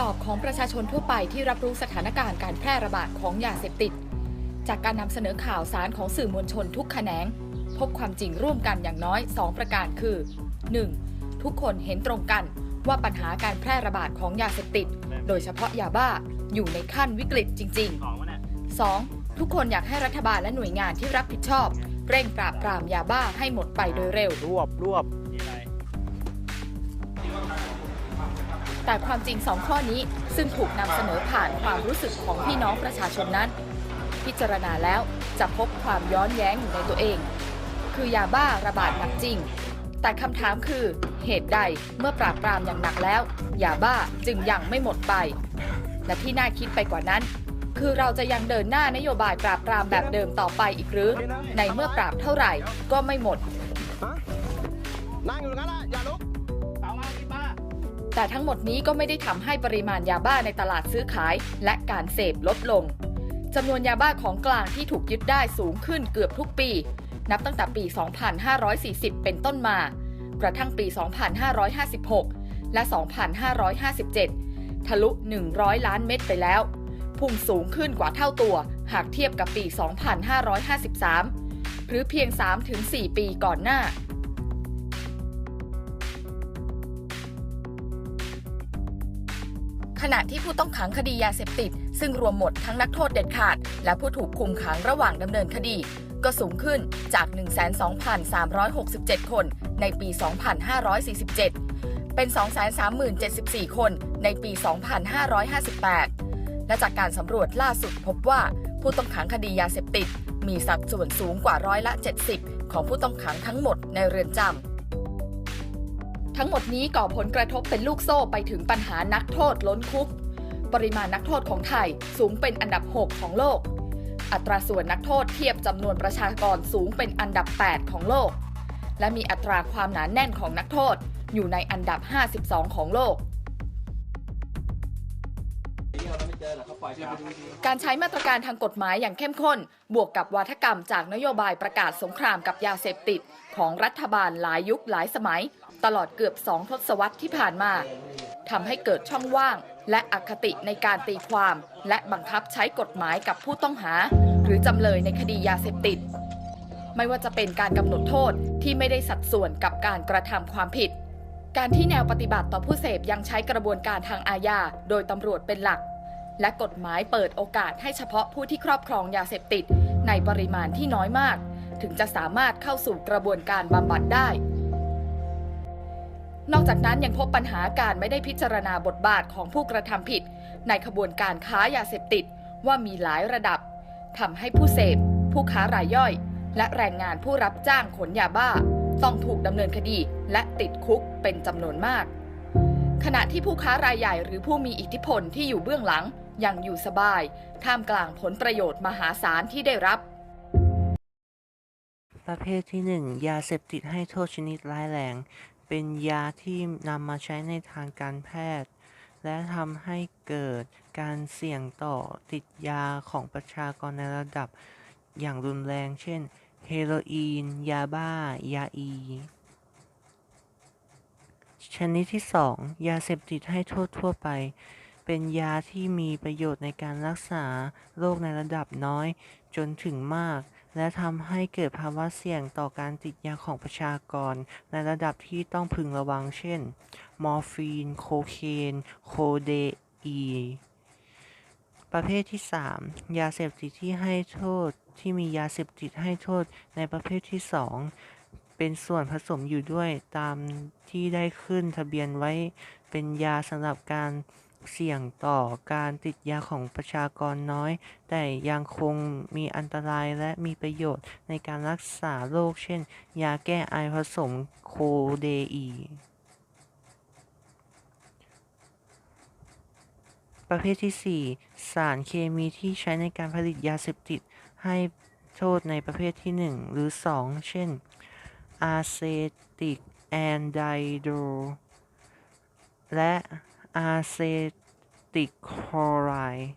ตอบของประชาชนทั่วไปที่รับรู้สถานการณ์การแพร่ระบาดของยาเสพติด จากการนำเสนอข่าวสารของสื่อมวลชนทุกแขนง พบความจริงร่วมกันอย่างน้อย 2 ประการคือ 1. ทุกคนเห็นตรงกันว่าปัญหาการแพร่ระบาดของยาเสพติด โดยเฉพาะยาบ้าอยู่ในขั้นวิกฤตจริงของวะเนี่ยๆ 2. ทุกคนอยากให้รัฐบาลและหน่วยงานที่รับผิดชอบ เร่งปราบปรามยาบ้าให้หมดไปโดยเร็ว รวบรวบ แต่ความจริงสองข้อนี้ซึ่งถูกนำเสนอผ่านความรู้สึกของพี่น้องประชาชนนั้น พิจารณาแล้วจะพบความย้อนแย้งอยู่ในตัวเอง คือยาบ้าระบาดหนักจริง แต่คำถามคือเหตุใดเมื่อปราบปรามอย่างหนักแล้วยาบ้าจึงยังไม่หมดไป และที่น่าคิดไปกว่านั้น คือเราจะยังเดินหน้านโยบายปราบปรามแบบเดิมต่อไปอีกหรือ ในเมื่อปราบเท่าไหร่ก็ไม่หมดนั่งอยู่งั้นละอย่าล แต่ทั้งหมดนี้ก็ไม่ได้ทำให้ปริมาณยาบ้าในตลาดซื้อขายและการเสพลดลงจำนวนยาบ้าของกลางที่ถูกยึดได้สูงขึ้นเกือบทุกปี นับตั้งแต่ปี 2540 เป็นต้นมา กระทั่งปี 2556 และ 2557 ทะลุ 100 ล้านเม็ดไปแล้ว พุ่งสูงขึ้นกว่าเท่าตัว หากเทียบกับปี 2553 หรือเพียง 3-4 ปีก่อนหน้า ขณะที่ผู้ต้องขังคดียาเสพติด ซึ่งรวมหมดทั้งนักโทษเด็ดขาด และผู้ถูกคุมขังระหว่างดำเนินคดี ก็สูงขึ้นจาก 12,367 คนในปี 2547 เป็น 230,074 คนในปี 2558 และจากการสำรวจล่าสุดพบว่าผู้ต้องขังคดียาเสพติด มีสัดส่วนสูงกว่าร้อยละ 70 ของผู้ต้องขังทั้งหมดในเรือนจำ ทั้งหมดนี้ก่อผลกระทบเป็นลูกโซ่ไปถึงปัญหานักโทษล้นคุก ปริมาณนักโทษของไทยสูงเป็นอันดับ 6 ของโลก อัตราส่วนนักโทษเทียบจำนวนประชากรสูงเป็นอันดับ 8 ของโลก และมีอัตราความหนาแน่นของนักโทษอยู่ในอันดับ 52 ของโลกการใช้มาตรการทางกฎหมายอย่างเข้มข้น บวกกับวาทกรรมจากนโยบายประกาศสงครามกับยาเสพติด ของรัฐบาลหลายยุคหลายสมัย ตลอดเกือบสองทศวรรษที่ผ่านมาทำให้เกิดช่องว่าง และอคติในการตีความ และบังคับใช้กฎหมายกับผู้ต้องหา หรือจำเลยในคดียาเสพติด ไม่ว่าจะเป็นการกำหนดโทษที่ไม่ได้สัดส่วนกับการกระทำความผิด การที่แนวปฏิบัติต่อผู้เสพยังใช้กระบวนการทางอาญาโดยตำรวจเป็นหลัก และกฎหมายเปิดโอกาสให้เฉพาะผู้ที่ครอบครองยาเสพติด ในปริมาณที่น้อยมาก ถึงจะสามารถเข้าสู่กระบวนการบำบัดได้ นอกจากนั้นยังพบปัญหาการไม่ได้พิจารณาบทบาทของผู้กระทำผิด ในขบวนการค้ายาเสพติดว่ามีหลายระดับทำให้ผู้เสพ ผู้ค้ารายย่อย และแรงงานผู้รับจ้างขนยาบ้า ต้องถูกดำเนินคดีและติดคุกเป็นจำนวนมาก ขณะที่ผู้ค้ารายใหญ่หรือผู้มีอิทธิพลที่อยู่เบื้องหลังยังอยู่สบาย ท่ามกลางผลประโยชน์มหาศาลที่ได้รับ ประเภทที่ 1 ยาเสพติดให้โทษชนิดร้ายแรง เป็นยาที่นำมาใช้ในทางการแพทย์ และทำให้เกิดการเสี่ยงต่อติดยาของประชากรในระดับอย่างรุนแรง เช่น เฮโรอีน ยาบ้า ยาอี ชนิดที่ 2 ยาเสพติดให้โทษทั่วไป เป็นยาที่มีประโยชน์ในการรักษาโรคในระดับน้อยจนถึงมาก และทำให้เกิดภาวะเสี่ยงต่อการติดยาของประชากร ในระดับที่ต้องพึงระวังเช่น มอร์ฟีน โคเคน โคเดอีประเภทที่ 3 ยาเสพติดที่ให้โทษที่มียาเสพติดให้โทษในประเภทที่ 2 เป็นส่วนผสมอยู่ด้วยตามที่ได้ขึ้นทะเบียนไว้เป็นยาสำหรับการ เสี่ยงต่อการติดยาของประชากรน้อย แต่ยังคงมีอันตรายและมีประโยชน์ในการรักษาโรคเช่น ยาแก้ไอผสมโคเดอีประเภทที่ 4 สารเคมีที่ใช้ในการผลิตยาเสพติด ให้โทษในประเภทที่ 1 หรือ 2 เช่นอาเซติกแอนไดโดและ อาเซติกคลอไรด์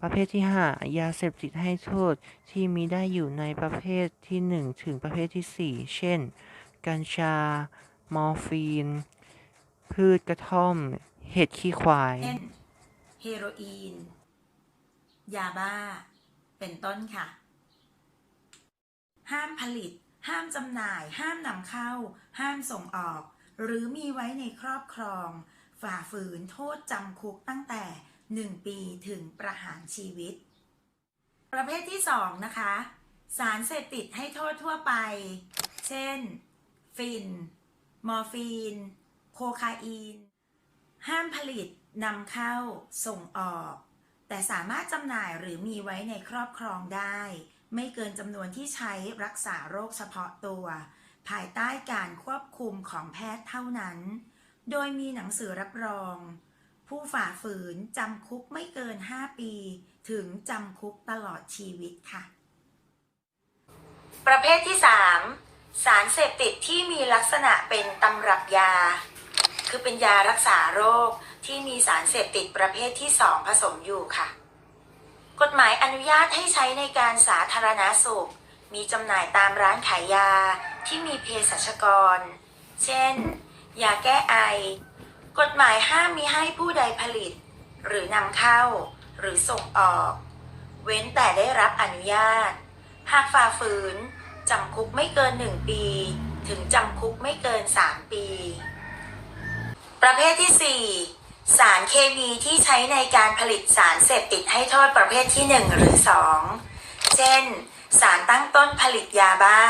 ประเภทที่ 5 ยาเสพติดให้โทษที่มีได้อยู่ในประเภทที่ 1 ถึงประเภทที่ 4 เช่น กัญชา มอร์ฟีน พืชกระท่อม เห็ดขี้ควาย เช่นเฮโรอีน ยาบ้า เป็นต้นค่ะ ห้ามผลิต ห้ามจำหน่าย ห้ามนำเข้า ห้ามส่งออก หรือมีไว้ในครอบครอง ฝ่าฝืนโทษจำคุกตั้งแต่ 1 ปีถึงประหารชีวิต ประเภทที่ 2 นะคะ สารเสพติดให้โทษทั่วไป เช่น ฟิน มอร์ฟีน โคคาอีน ห้ามผลิตนำเข้าส่งออก แต่สามารถจำหน่ายหรือมีไว้ในครอบครองได้ ไม่เกินจำนวนที่ใช้รักษาโรคเฉพาะตัว ภายใต้การควบคุมของแพทย์เท่านั้น โดยมีหนังสือรับรอง ผู้ฝ่าฝืนจำคุกไม่เกิน 5 ปี ถึงจำคุกตลอดชีวิตค่ะ ประเภทที่ 3 สารเสพติดที่มีลักษณะเป็นตำรับยา คือเป็นยารักษาโรคที่มีสารเสพติดประเภทที่ 2 ผสมอยู่ค่ะ กฎหมายอนุญาตให้ใช้ในการสาธารณสุข มีจำหน่ายตามร้านขายยาที่มีเภสัชกร เช่น ยาแก้ไอ กฎหมายห้ามมีให้ผู้ใดผลิต หรือนำเข้า หรือส่งออก เว้นแต่ได้รับอนุญาต หากฝ่าฝืนจำคุกไม่เกิน 1 ปี ถึงจำคุกไม่เกิน 3 ปี ประเภทที่ 4 สารเคมีที่ใช้ในการผลิตสารเสพติดให้โทษประเภทที่ 1 หรือ 2 เช่น สารตั้งต้นผลิตยาบ้า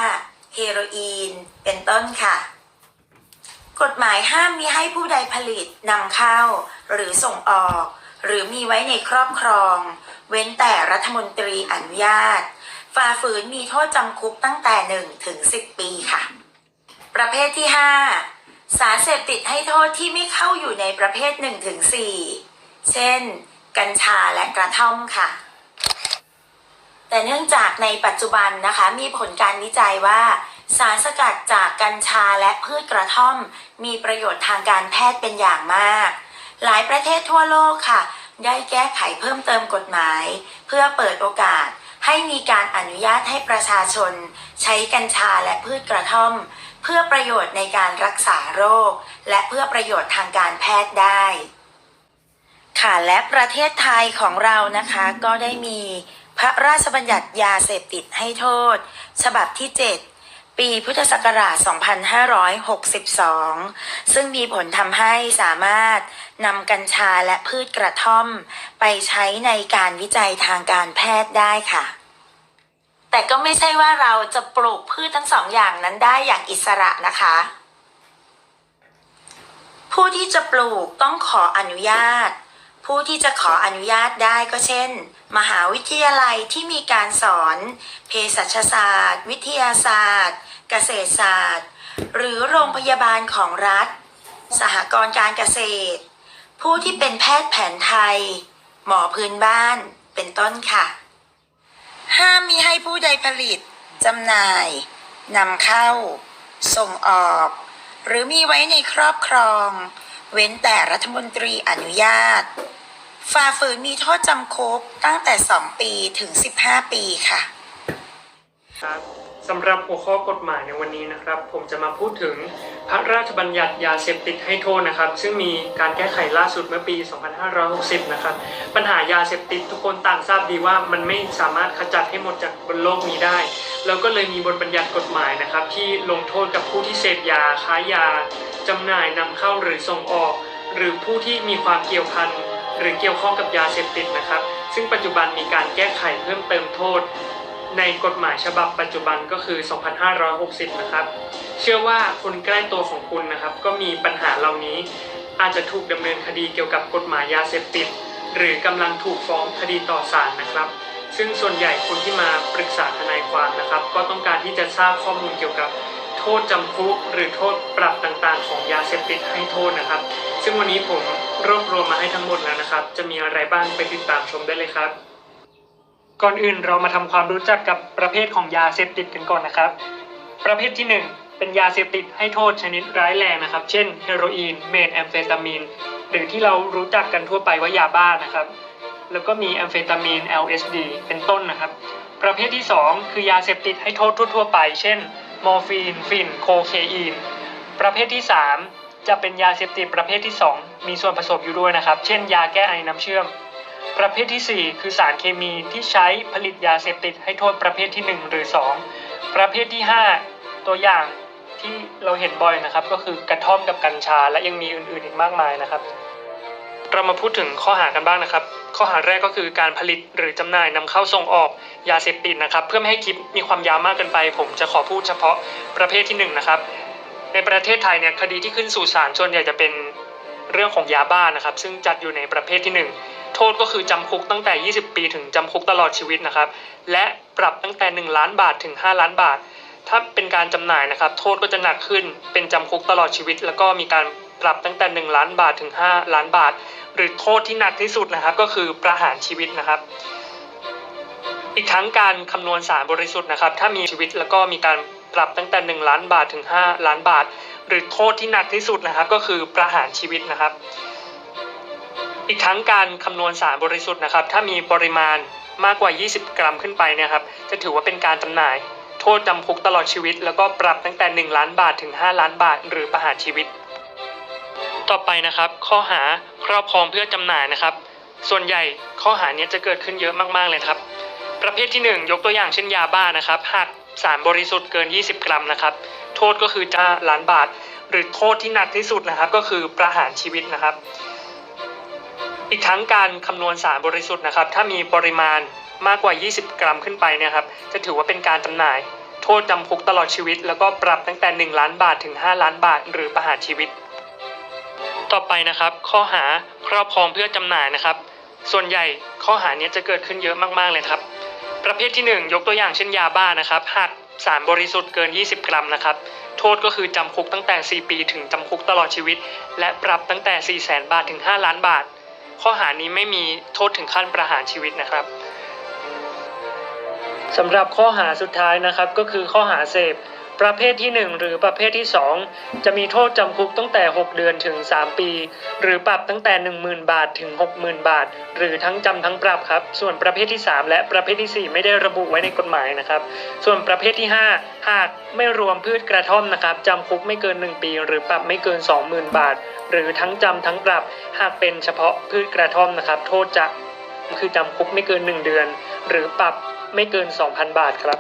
เฮโรอีน เป็นต้นค่ะ กฎหมายห้ามมีให้ผู้ใดผลิตนำเข้า หรือส่งออก หรือมีไว้ในครอบครอง เว้นแต่รัฐมนตรีอนุญาต ฝ่าฝืนมีโทษจำคุกตั้งแต่ 1 ถึง 10 ปีค่ะ ประเภทที่ 5 สารเสพติดให้โทษที่ไม่เข้าอยู่ในประเภท 1 ถึง 4 เช่น กัญชาและกระท่อมค่ะ แต่เนื่องจากในปัจจุบันนะคะ มีผลการวิจัยว่า สารสกัดจากกัญชาและพืชกระท่อม มีประโยชน์ทางการแพทย์เป็นอย่างมาก หลายประเทศทั่วโลกค่ะ ได้แก้ไขเพิ่มเติมกฎหมาย เพื่อเปิดโอกาสให้มีการอนุญาตให้ประชาชน ใช้กัญชาและพืชกระท่อม เพื่อประโยชน์ในการรักษาโรค และเพื่อประโยชน์ทางการแพทย์ได้ ค่ะและประเทศไทยของเรานะคะก็ได้มีพระราชบัญญัติยาเสพติดให้โทษ ฉบับที่ 7 ปีพุทธศักราช 2562 ซึ่งมีผลทำให้สามารถนำกัญชาและพืชกระท่อม ไปใช้ในการวิจัยทางการแพทย์ได้ค่ะ แต่ก็ไม่ใช่ว่าเราจะปลูกพืชทั้งสองอย่างนั้นได้อย่างอิสระนะคะ ผู้ที่จะปลูกต้องขออนุญาต ผู้ที่จะขออนุญาตได้ก็เช่น มหาวิทยาลัยที่มีการสอนเภสัชศาสตร์ วิทยาศาสตร์ เกษตรศาสตร์ หรือโรงพยาบาลของรัฐ สหกรณ์การเกษตร ผู้ที่เป็นแพทย์แผนไทย หมอพื้นบ้านเป็นต้นค่ะ ห้ามมีให้ผู้ใดผลิตจำหน่ายนำเข้า ส่งออก หรือมีไว้ในครอบครอง เว้นแต่รัฐมนตรีอนุญาต ฝ่าฝืนมีโทษจำคุกตั้งแต่ 2 ปีถึง 15 ปีค่ะครับ สำหรับหัวข้อกฎหมายในวันนี้นะครับ ผมจะมาพูดถึงพระราชบัญญัติยาเสพติดให้โทษนะครับ ซึ่งมีการแก้ไขล่าสุดเมื่อปี 2560 นะครับ ปัญหายาเสพติดทุกคนต่างทราบดีว่ามันไม่สามารถขจัดให้หมดจากบนโลกนี้ได้ แล้วก็เลยมีบทบัญญัติกฎหมายนะครับ ที่ลงโทษกับผู้ที่เสพยาค้ายาจำหน่ายนำเข้าหรือส่งออก หรือผู้ที่มีความเกี่ยวพันหรือเกี่ยวข้องกับยาเสพติดนะครับ ซึ่งปัจจุบันมีการแก้ไขเพิ่มเติมโทษ ในกฎหมายฉบับปัจจุบันก็คือ 2560 นะครับ เชื่อว่าคนใกล้ตัวของคุณนะครับ ก็มีปัญหาเหล่านี้ อาจจะถูกดำเนินคดีเกี่ยวกับกฎหมายยาเสพติด หรือกำลังถูกฟ้องคดีต่อศาลนะครับ ซึ่งส่วนใหญ่คนที่มาปรึกษาทนายความนะครับ ก็ต้องการที่จะทราบข้อมูลเกี่ยวกับโทษจำคุก หรือโทษปรับต่างๆ ของยาเสพติดให้โทษนะครับ ซึ่งวันนี้ผมรวบรวมมาให้ทั้งหมดแล้วนะครับ จะมีอะไรบ้างไปติดตามชมได้เลยครับ ก่อนอื่นเรามาทำความรู้จักกับประเภทของยาเสพติดกันก่อนนะครับ ประเภทที่ 1 เป็นยาเสพติดให้โทษชนิดร้ายแรงนะครับ เช่นเฮโรอีนเมทแอมเฟตามีนหรือที่เรารู้จักกันทั่วไปว่ายาบ้านะครับ แล้วก็มีแอมเฟตามีน LSD เป็นต้นนะครับ ประเภทที่ 2 คือยาเสพติดให้โทษทั่วๆไป เช่นมอร์ฟีนฟินโคเคอีนประเภทที่ 3 จะเป็นยาเสพติดประเภทที่ 2 มีส่วนผสมอยู่ด้วยนะครับ เช่น ยาแก้ไอน้ำเชื่อม ประเภทที่ 4 คือสารเคมีที่ใช้ผลิตยาเสพติดให้โทษประเภทที่ 1 หรือ 2 ประเภทที่ 5 ตัวอย่างที่เราเห็นบ่อยนะครับ ก็คือกระท่อมกับกัญชา และยังมีอื่นๆอีกมากมายนะครับ เรามาพูดถึงข้อหากันบ้างนะครับ ข้อหาแรกก็คือการผลิตหรือจำหน่ายนำเข้าส่งออกยาเสพติดนะครับ เพื่อไม่ให้คลิปมีความยาวมากเกินไป ผมจะขอพูดเฉพาะประเภทที่หนึ่งนะครับ ในประเทศไทยเนี่ยคดีที่ขึ้นสู่ศาลส่วนใหญ่จะเป็นเรื่องของยาบ้านะครับ ซึ่งจัดอยู่ในประเภทที่หนึ่ง โทษก็คือจำคุกตั้งแต่ 20 ปีถึงจำคุกตลอดชีวิตนะครับ และปรับตั้งแต่ 1 ล้านบาทถึง 5 ล้านบาท ถ้าเป็นการจำหน่ายนะครับ โทษก็จะหนักขึ้นเป็นจำคุกตลอดชีวิต แล้วก็มีการปรับตั้งแต่ 1 ล้านบาทถึง 5 ล้านบาท หรือโทษที่หนักที่สุดนะครับ ก็คือประหารชีวิตนะครับ อีกทั้งการคำนวณสารบริสุทธิ์นะครับ ถ้ามีชีวิตแล้วก็มีการปรับตั้งแต่ 1 ล้านบาทถึง 5 ล้านบาท หรือโทษที่หนักที่สุดนะครับ ก็คือประหารชีวิตนะครับ อีกทั้งการคำนวณสารบริสุทธิ์นะครับ ถ้ามีปริมาณมากกว่า 20 กรัมขึ้นไปนี่ยครับ จะถือว่าเป็นการจำหน่าย โทษจำคุกตลอดชีวิต แล้วก็ปรับตั้งแต่ 1 ล้านบาทถึง 5 ล้านบาท หรือประหารชีวิต ต่อไปนะครับ ข้อหาครอบครองเพื่อจำหน่ายนะครับ ส่วนใหญ่ข้อหาเนี้จะเกิดขึ้นเยอะมากๆเลยครับ ประเภทที่ 1 ยกตัวอย่างเช่นยาบ้านะครับหากสารบริสุทธิ์เกิน 20 กรัมนะครับ โทษก็คือจะล้านบาท หรือโทษที่หนักที่สุดนะครับ ก็คือประหารชีวิตนะครับ อีกทั้งการคำนวณสารบริสุทธิ์นะครับ ถ้ามีปริมาณมากกว่า 20 กรัมขึ้นไปเนี่ยครับ จะถือว่าเป็นการจำหน่าย โทษจำคุกตลอดชีวิต แล้วก็ปรับตั้งแต่ 1 ล้านบาทถึง 5 ล้านบาท หรือประหารชีวิต ต่อไปนะครับ ข้อหาครอบครองเพื่อจำหน่ายนะครับ ส่วนใหญ่ข้อหาเนี้จะเกิดขึ้นเยอะมากๆเลยครับ ประเภทที่ 1 ยกตัวอย่างเช่นยาบ้านะครับหากสารบริสุทธิ์เกิน 20 กรัมนะครับ โทษก็คือจำคุกตั้งแต่ 4 ปี ถึงจำคุกตลอดชีวิต และปรับตั้งแต่ 4 0 0 0 0 0 บาท ถึง 5 ล้านบาท ข้อหานี้ไม่มีโทษถึงขั้นประหารชีวิตนะครับสำหรับข้อหาสุดท้ายนะครับก็คือข้อหาเสพ ประเภทที่ 1 หรือประเภทที่ 2 จะมีโทษจำคุกตั้งแต่ 6 เดือนถึง 3 ปี หรือปรับตั้งแต่ 10,000 บาทถึง 60,000 บาท หรือทั้งจำทั้งปรับครับ ส่วนประเภทที่ 3 และประเภททีสี่ 4 ไม่ได้ระบุไว้ในกฎหมายนะครับ ส่วนประเภทที่ 5 หากไม่รวมพืชกระท่อมนะครับจำคุกไม่เกิน 1 ปี หรือปรับไม่เกิน 20,000 บาท หรือทั้งจำทั้งปรับ หากเป็นเฉพาะพืชกระท่อมนะครับ โทษจะคือจำคุกไม่เกิน 1 เดือน หรือปรับไม่เกิน 2,000 บาทครับ